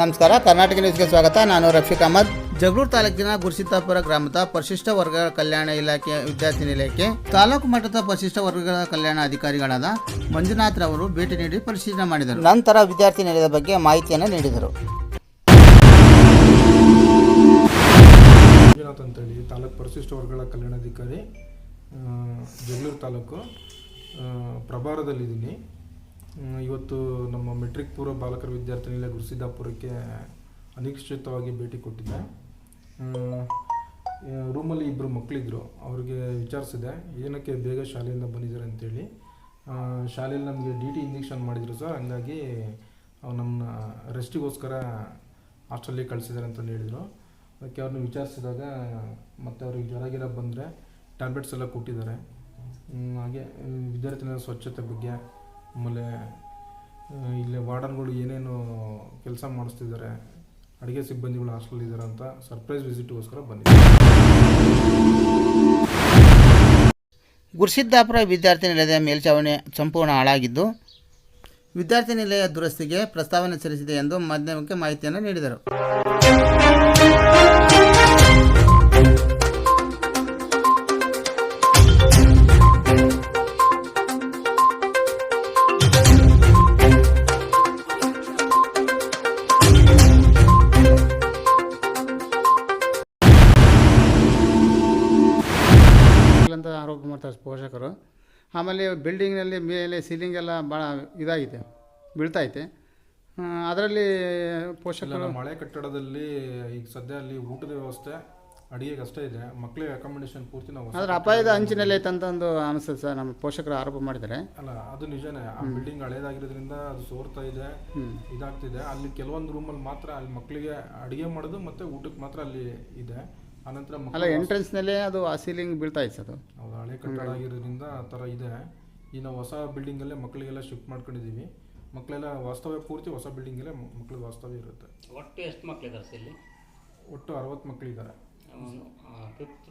ನಮಸ್ಕಾರ ಕರ್ನಾಟಕ ನ್ಯೂಸ್ಗೆ ಸ್ವಾಗತ. ನಾನು ರಫೀಕ್ ಅಹಮದ್. ಜಗಳೂರು ತಾಲೂಕಿನ ಗುರುಸಿದ್ದಾಪುರ ಗ್ರಾಮದ ಪರಿಶಿಷ್ಟ ವರ್ಗಗಳ ಕಲ್ಯಾಣ ಇಲಾಖೆ ವಿದ್ಯಾರ್ಥಿ ನಿಲಯಕ್ಕೆ ತಾಲೂಕು ಮಟ್ಟದ ಪರಿಶಿಷ್ಟ ವರ್ಗಗಳ ಕಲ್ಯಾಣ ಅಧಿಕಾರಿಗಳಾದ ಮಂಜುನಾಥ್ ಅವರು ಭೇಟಿ ನೀಡಿ ಪರಿಶೀಲನೆ ಮಾಡಿದರು. ನಂತರ ವಿದ್ಯಾರ್ಥಿ ನಿಲಯದ ಬಗ್ಗೆ ಮಾಹಿತಿಯನ್ನು ನೀಡಿದರು. ಮಂಜುನಾಥ್ ಅಂತೇಳಿ ತಾಲೂಕು ಪರಿಶಿಷ್ಟ ವರ್ಗಗಳ ಕಲ್ಯಾಣಾಧಿಕಾರಿ ಜಗಳೂರು ತಾಲೂಕು ಪ್ರಭಾರದಲ್ಲಿದ್ದೀನಿ. ಇವತ್ತು ನಮ್ಮ ಮೆಟ್ರಿಕ್ ಪೂರ್ವ ಬಾಲಕರ ವಿದ್ಯಾರ್ಥಿ ನಿಲಯ ಗುರುಸಿದ್ದಾಪುರಕ್ಕೆ ಅನಿಶ್ಚಿತವಾಗಿ ಭೇಟಿ ಕೊಟ್ಟಿದ್ದೆ. ರೂಮಲ್ಲಿ ಇಬ್ಬರು ಮಕ್ಕಳಿದ್ರು ಅವ್ರಿಗೆ ವಿಚಾರಿಸಿದೆ, ಏನಕ್ಕೆ ಬೇಗ ಶಾಲೆಯಿಂದ ಬಂದಿದ್ದಾರೆ ಅಂತೇಳಿ. ಶಾಲೆಯಲ್ಲಿ ನಮಗೆ ಡಿ ಟಿ ಇಂಜೆಕ್ಷನ್ ಮಾಡಿದರು ಸರ್. ಹಂಗಾಗಿ ನಮ್ಮನ್ನ ರೆಸ್ಟಿಗೋಸ್ಕರ ಹಾಸ್ಟೆಲ್ಲಿಗೆ ಕಳಿಸಿದ್ದಾರೆ ಅಂತಂದು ಹೇಳಿದರು. ಅದಕ್ಕೆ ಅವ್ರನ್ನ ವಿಚಾರಿಸಿದಾಗ ಮತ್ತು ಅವ್ರಿಗೆ ಜ್ವರ ಗಿರ ಬಂದರೆ ಟ್ಯಾಬ್ಲೆಟ್ಸ್ ಎಲ್ಲ ಕೊಟ್ಟಿದ್ದಾರೆ. ಹಾಗೆ ವಿದ್ಯಾರ್ಥಿನಿಯ ಸ್ವಚ್ಛತೆ ಬಗ್ಗೆ ಆಮೇಲೆ ಇಲ್ಲಿ ವಾರ್ಡನ್ಗಳು ಏನೇನು ಕೆಲಸ ಮಾಡಿಸ್ತಿದ್ದಾರೆ, ಅಡುಗೆ ಸಿಬ್ಬಂದಿಗಳು ಹಾಸ್ಟೆಲ್ ಇದ್ದಾರೆ ಅಂತ ಸರ್ಪ್ರೈಸ್ ವಿಸಿಟ್ಗೋಸ್ಕರ ಬಂದಿದ್ದಾರೆ. ಗುರ್ಸಿದ್ದಾಪುರ ವಿದ್ಯಾರ್ಥಿ ನಿಲಯದ ಮೇಲ್ಛಾವಣಿ ಸಂಪೂರ್ಣ ಹಾಳಾಗಿದ್ದು, ವಿದ್ಯಾರ್ಥಿ ನಿಲಯ ದುರಸ್ತಿಗೆ ಪ್ರಸ್ತಾವನೆ ಸಲ್ಲಿಸಿದೆ ಎಂದು ಮಾಧ್ಯಮಕ್ಕೆ ಮಾಹಿತಿಯನ್ನು ನೀಡಿದರು. ಅಂತ ಆರೋಪ ಮಾಡ್ತಾರೆ ಪೋಷಕರು. ಆಮೇಲೆ ಬಿಲ್ಡಿಂಗ್ನಲ್ಲಿ ಮೇಲೆ ಸೀಲಿಂಗ್ ಎಲ್ಲ ಭಾಳ ಇದಾಗಿದೆ ಬೀಳ್ತೈತೆ. ಅದರಲ್ಲಿ ಪೋಷಕರು ಮಳೆ ಕಟ್ಟಡದಲ್ಲಿ ಈಗ ಸದ್ಯ ಅಲ್ಲಿ ಊಟದ ವ್ಯವಸ್ಥೆ ಅಡಿಗೆಗೆ ಅಷ್ಟೇ ಇದೆ. ಮಕ್ಕಳಿಗೆ ಅಕಾಮಿಡೇಷನ್ ಪೂರ್ತಿ ನಾವು ಅದ್ರ ಅಪಾಯದ ಅಂಚಿನಲ್ಲಿ ಅಂತಂದು ಅನಿಸ್ತದೆ ಸರ್ ನಮ್ಮ ಪೋಷಕರು ಆರೋಪ ಮಾಡಿದ್ದಾರೆ. ಅಲ್ಲ ಅದು ನಿಜನೇ. ಆ ಬಿಲ್ಡಿಂಗ್ ಹಳೇದಾಗಿರೋದ್ರಿಂದ ಅದು ಸೋರ್ತಾ ಇದೆ ಇದಾಗ್ತಿದೆ. ಅಲ್ಲಿ ಕೆಲವೊಂದು ರೂಮಲ್ಲಿ ಮಾತ್ರ ಅಲ್ಲಿ ಮಕ್ಕಳಿಗೆ ಅಡುಗೆ ಮಾಡೋದು ಮತ್ತೆ ಊಟಕ್ಕೆ ಮಾತ್ರ ಅಲ್ಲಿ ಇದೆ. ಆನಂತರ ಅಲ್ಲ ಎಂಟ್ರೆನ್ಸ್ ಎಂಟ್ರೆನ್ಸ್ನಲ್ಲೇ ಅದು ಆ ಸೀಲಿಂಗ್ ಬೀಳ್ತೈತೆ ಅದು. ಹೌದು ಹಳೆ ಕಟ್ಟಡ ಆಗಿರೋದ್ರಿಂದ ಆ ಥರ ಇದೆ. ಈ ನಾವು ಹೊಸ ಬಿಲ್ಡಿಂಗಲ್ಲೇ ಮಕ್ಕಳಿಗೆಲ್ಲ ಶಿಫ್ಟ್ ಮಾಡ್ಕೊಂಡಿದ್ದೀವಿ ಮಕ್ಕಳೆಲ್ಲ ವಾಸ್ತವ್ಯ ಪೂರ್ತಿ ಹೊಸ ಬಿಲ್ಡಿಂಗಲ್ಲೇ ಮಕ್ಕಳಿಗೆ ವಾಸ್ತವ್ಯ ಇರುತ್ತೆ. ಒಟ್ಟು ಎಷ್ಟು ಮಕ್ಕಳಿದ್ದಾರೆ ಸರ್ ಇಲ್ಲಿ ಒಟ್ಟು ಅರವತ್ತು ಮಕ್ಕಳಿದ್ದಾರೆ ಫಿಫ್ತ್